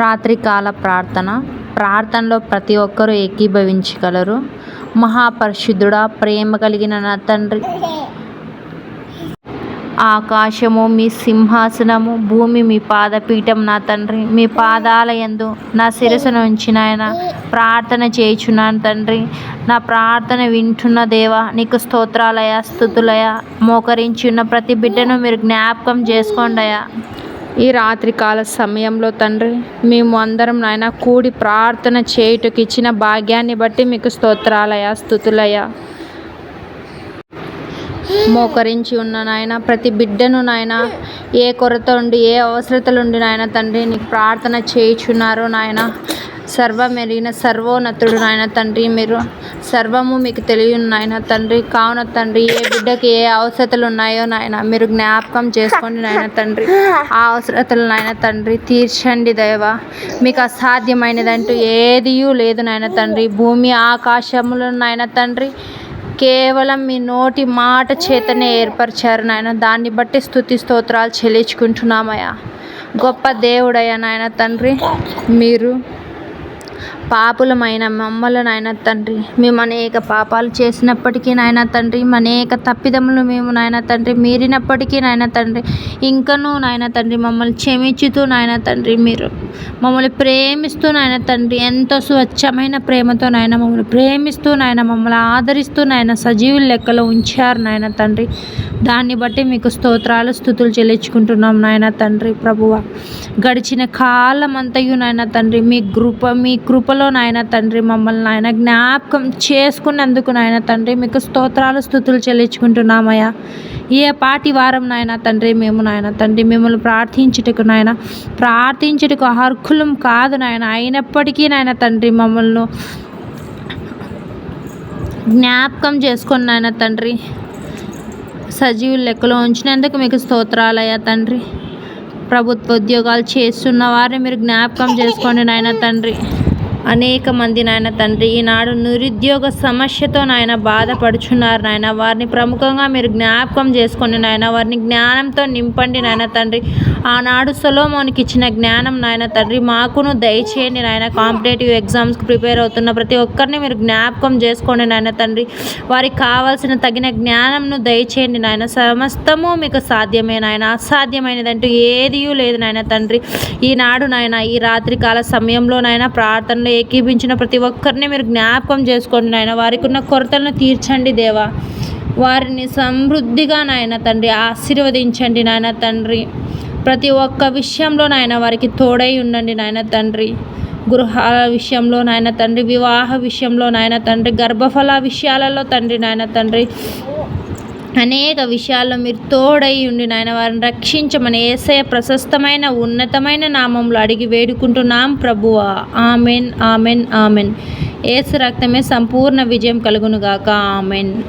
రాత్రికాల ప్రార్థన ప్రార్థనలో ప్రతి ఒక్కరూ ఏకీభవించగలరు. మహాపరిశుద్ధుడా ప్రేమ కలిగిన నా తండ్రి. ఆకాశము మీ సింహాసనము భూమి మీ పాదపీఠం నా తండ్రి. మీ పాదాల యందు నా శిరస్సును ఉంచిన నాయన ప్రార్థన చేయుచున్నాను తండ్రి. నా ప్రార్థన వింటున్న దేవా నీకు స్తోత్రాలయ స్థుతులయ మోకరించి ఉన్న ప్రతి బిడ్డను మీరు జ్ఞాపకం చేసుకోండి అయ్యా. ఈ రాత్రికాల సమయంలో తండ్రి మేము అందరం నాయన కూడి ప్రార్థన చేయుటకు ఇచ్చిన భాగ్యాన్ని బట్టి మీకు స్తోత్రాలయ స్థుతులయ మోకరించి ఉన్న నాయన ప్రతి బిడ్డను నాయన ఏ కొరత ఉండి ఏ అవసరతలు ఉండి నాయన తండ్రి నీకు ప్రార్థన చేయుచున్నారు నాయన సర్వం సర్వోన్నతుడు నాయన తండ్రి మీరు సర్వము మీకు తెలియను నాయన తండ్రి. కావున తండ్రి ఏ బిడ్డకి ఏ అవసరతలు ఉన్నాయో నాయన మీరు జ్ఞాపకం చేసుకోండి నాయన తండ్రి. ఆ అవసరతలు నాయన తండ్రి తీర్చండి దైవ. మీకు అసాధ్యమైనదంటూ ఏదియూ లేదు నాయన తండ్రి. భూమి ఆకాశములు నాయన తండ్రి. కేవలం మీ నోటి మాట చేతనే ఏర్పరిచారు నాయన. దాన్ని బట్టి స్థుతి స్తోత్రాలు చెల్లించుకుంటున్నామయ్యా. గొప్ప దేవుడయ్యా నాయన తండ్రి. మీరు పాపులమైన మమ్మల్ని నాయన తండ్రి. మేము అనేక పాపాలు చేసినప్పటికీ నాయన తండ్రి అనేక తప్పిదములు మేము నాయన తండ్రి మీరినప్పటికీ నాయన తండ్రి. ఇంకనూ నాయన తండ్రి మమ్మల్ని క్షమించుతూ నాయన తండ్రి మీరు. మమ్మల్ని ప్రేమిస్తూ నాయన తండ్రి ఎంతో స్వచ్ఛమైన ప్రేమతో నాయన మమ్మల్ని ప్రేమిస్తూ నాయన మమ్మల్ని ఆదరిస్తూ నాయన సజీవుల లెక్కలో ఉంచారు నాయన తండ్రి. దాన్ని బట్టి మీకు స్తోత్రాలు స్థుతులు చెల్లించుకుంటున్నాం నాయన తండ్రి ప్రభువ. గడిచిన కాలం అంతయు నాయన తండ్రి మీ కృప మీ కృపలో నాయన తండ్రి మమ్మల్ని నాయన జ్ఞాపకం చేసుకున్నందుకు నాయన తండ్రి మీకు స్తోత్రాలు స్థుతులు చెల్లించుకుంటున్నామయ్యా. ఏ పాటి వారం నాయన తండ్రి మేము నాయన తండ్రి మిమ్మల్ని ప్రార్థించుటకు నాయన ప్రార్థించుటకు ఆహా అర్హులం కాదు నాయన. అయినప్పటికీ నాయన తండ్రి మమ్మల్ని జ్ఞాపకం చేసుకొని నాయన తండ్రి సజీవులు లెక్కలో ఉంచినందుకు మీకు స్తోత్రాలయ్యా తండ్రి. ప్రభుత్వ ఉద్యోగాలు చేస్తున్న వారిని మీరు జ్ఞాపకం చేసుకోండి నాయన తండ్రి. అనేక మంది నాయన తండ్రి ఈనాడు నిరుద్యోగ సమస్యతో నాయన బాధపడుచున్నారు నాయన. వారిని ప్రముఖంగా మీరు జ్ఞాపకం చేసుకోండి నాయన. వారిని జ్ఞానంతో నింపండి నాయన తండ్రి. ఆనాడు సొలోమోనికి ఇచ్చిన జ్ఞానం నాయన తండ్రి మాకును దయచేయండి నాయన. కాంపిటేటివ్ ఎగ్జామ్స్కి ప్రిపేర్ అవుతున్న ప్రతి ఒక్కరిని మీరు జ్ఞాపకం చేసుకోండి నాయన తండ్రి. వారికి కావాల్సిన తగిన జ్ఞానంను దయచేయండి నాయన. సమస్తము మీకు సాధ్యమే నాయన. అసాధ్యమైనదంటూ ఏది లేదు నాయన తండ్రి. ఈనాడు నాయన ఈ రాత్రికాల సమయంలో నాయన ప్రార్థనలో ఏకీభించిన ప్రతి ఒక్కరిని మీరు జ్ఞాపకం చేసుకోండి నాయన. వారికి ఉన్న కొరతలను తీర్చండి దేవా. వారిని సమృద్ధిగా నాయన తండ్రి ఆశీర్వదించండి నాయన తండ్రి. ప్రతి ఒక్క విషయంలో నాయన వారికి తోడై ఉండండి నాయన తండ్రి. గృహాల విషయంలో నాయన తండ్రి వివాహ విషయంలో నాయన తండ్రి గర్భఫల విషయాలలో తండ్రి నాయన తండ్రి. అనేక విషయాల్లో మీరు తోడై ఉండి నాయన వారిని రక్షించమని ఏసయ ప్రశస్తమైన ఉన్నతమైన నామంలో అడిగి వేడుకుంటున్నాం ప్రభువా. Amen amen amen. ఏసు రక్తమే సంపూర్ణ విజయం కలుగునుగాక. ఆమెన్.